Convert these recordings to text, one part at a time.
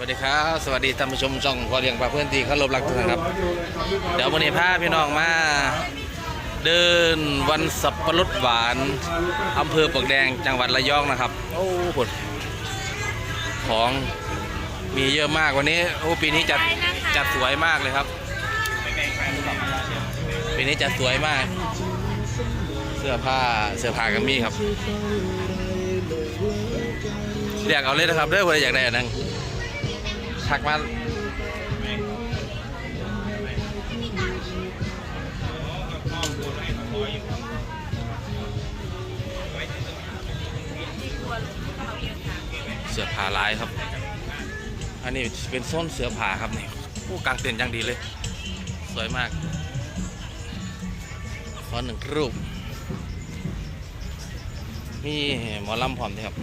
วัสดีครับ สวัสดีท่านผู้ชมช่องพอเลี้ยงปลาเพื่อนตีเขารบรักทุกท่านครับ เดี๋ยววันนี้พาพี่น้องมา เดินวันสับปะรดหวานอำเภอปลวกแดงจังหวัดระยองนะครับ โอ้โหของมีเยอะมากวันนี้โอ้ปีนี้จัดจัดสวยมากเลยครับปีนี้จัดสวยมาก เสื้อผ้าเสื้อผ้ากัมมี่ครับเรียกเอาเลยนะครับเด้อคนอยากได้อันนั้น ทักมาเสือผาลายครับ อันนี้เป็นส้นเสือผาครับนี่ผู้กางเต็นท์อย่างดีเลย สวยมาก ขอหนึ่งรูป มีหมอลำพร้อมด้วยครับ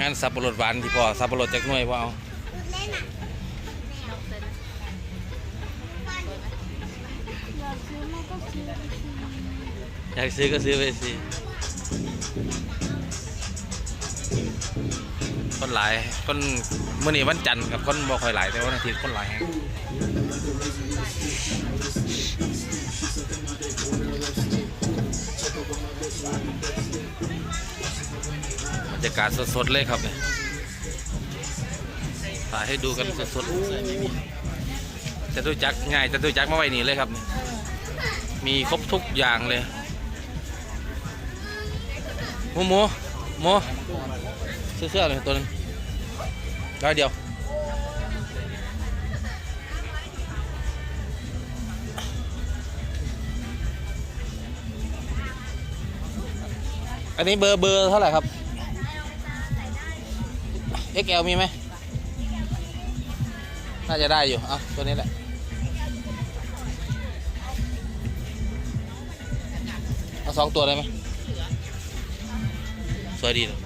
งานสับปะรดหวานที่พอสับปะรดจากหน่วยว่าเอาอยากซื้อก็ซื้อไปสิคนหลายคนเมื่อนี้วันจันทร์กับคนบ่ค่อยหลายแต่วันอาทิตย์คนหลาย รยากาศสดๆเลยครับเนี่ยถ่ายให้ดูกันสดๆจะดูจักง่ายจะดูจักมาไว้นี่เลยครับนี่มีครบทุกอย่างเลยหมูหมูหมูเสื้อๆเลยตัวนึงร้อยเดียวอันนี้เบอร์เบอร์เท่าไหร่ครับ XL มีไหมน่าจะได้อยู่อะตัวนี้แหละเอาสองตัวได้ไหมสวยดีเลย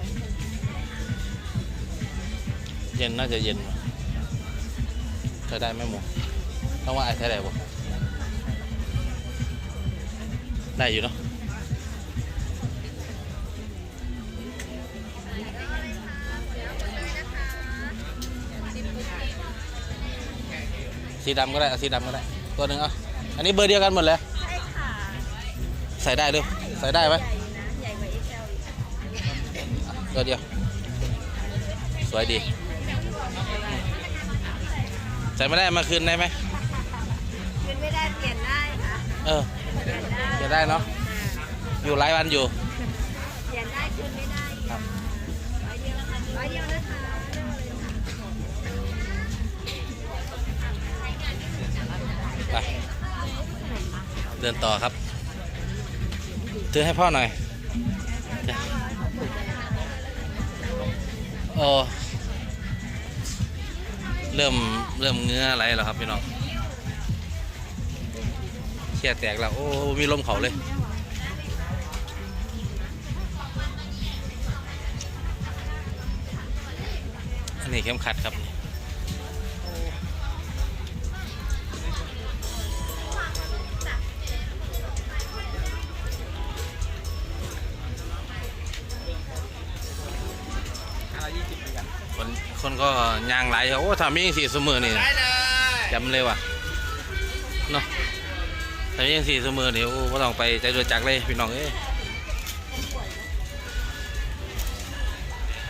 เย็นน่าจะเย็นว่ะใช้ได้ไหมหมูต้องว่าไอ้ใช้ได้บ่ได้อยู่เนาะ สีดำก็ได้เอาสีดำก็ได้ ตัวหนึ่งอะอันนี้เบอร์เดียวกันหมดเลยใช่ค่ะใส่ได้ด้วยใส่ได้ไหมใหญ่นะใหญ่กว่า XL อีกอะตัวเดียว สวยดีใส่ไม่ได้มาคืนได้ไหมขึ้นไม่ได้เปลี่ยนได้ค่ะเออเปลี่ยนได้จะได้เนาะอยู่หลายวันอยู่ เปลี่ยนได้ขึ้นไม่ได้ครับร้อยเดียวนะคะร้อยเดียวนะคะ ไปเดินต่อครับถือให้พ่อหน่อยโอ้เริ่มเริ่มเงื้ออะไรแล้วครับพี่น้องเชี่ยแตกแล้ว โอ้ มีลมเขาเลย อันนี้เข้มขัดครับ คนคนก็ยางไหลายโอ้ทำมีสี่สมือนี่จำเลยว่ะเนาะทำมีสี่สมือนี่โอ้ก็ต้องไปใจเดือจักรเลยพี่น้องเอ้ย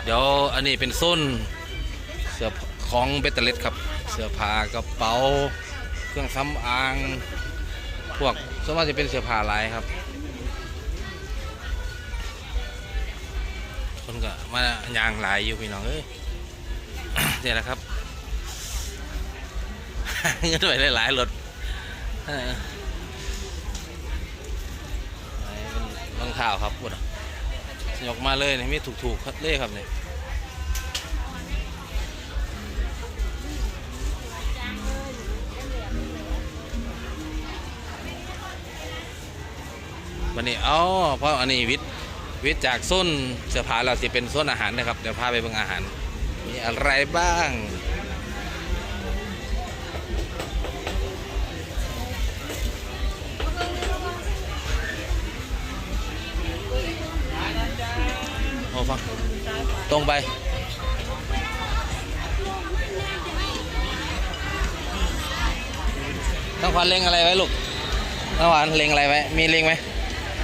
เดี๋ยวอันนี้เป็นส้นเสื้อของเบตเตอร์เลสครับ เสื้อผ้ากระเป๋า เครื่องสำอาง พวกส่วนมากจะเป็นเสื้อผ้าลายครับคนก็มายางหลายอยู่พี่น้องเอ้ยเนี่แหละครับเงินไปหลายๆรถเป็นรองเท้าครับปุดยกมาเลยนี่มีถูกๆครับเลยครับเนี่ยวันนี้เอ้าเพราะอันนี้วิทย์วิทย์จากส้นเสื้อผ้าเราสิเป็นส้นอาหารนะครับ เดี๋ยวพาไปเบิ่งอาหาร มีอะไรบ้างฟัง ตรงไปต้องขวัญเล็งอะไรไว้ลูกต้องขวัญเล็งอะไรไว้ มีเล็งไหม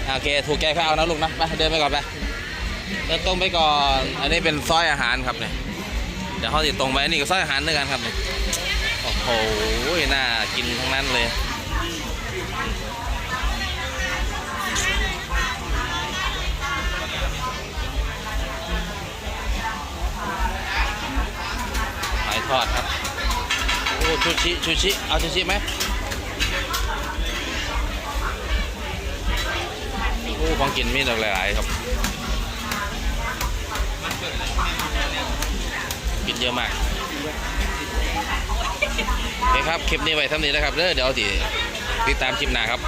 โอเค ถูกใจแค่เอานะลูกนะ ไป เดินไปก่อนไป เดินตรงไปก่อน อันนี้เป็นซอยอาหารครับเนี่ย ดี๋ยวเขาติดตรงไปอันนี้ก็ซอยอาหารด้วยกันครับนี่โอ้โหน่ากินทั้งนั้นเลยหอยทอดครับโอ้ชูชิชูชิเอาชูชิไหมโอ้ของกินมีหลากหลายครับ กินเยอะมากโอเคครับ คลิปนี้ไว้ท่านี้นะครับเด้อเดี๋ยวติติดตามคลิปหน้าครับ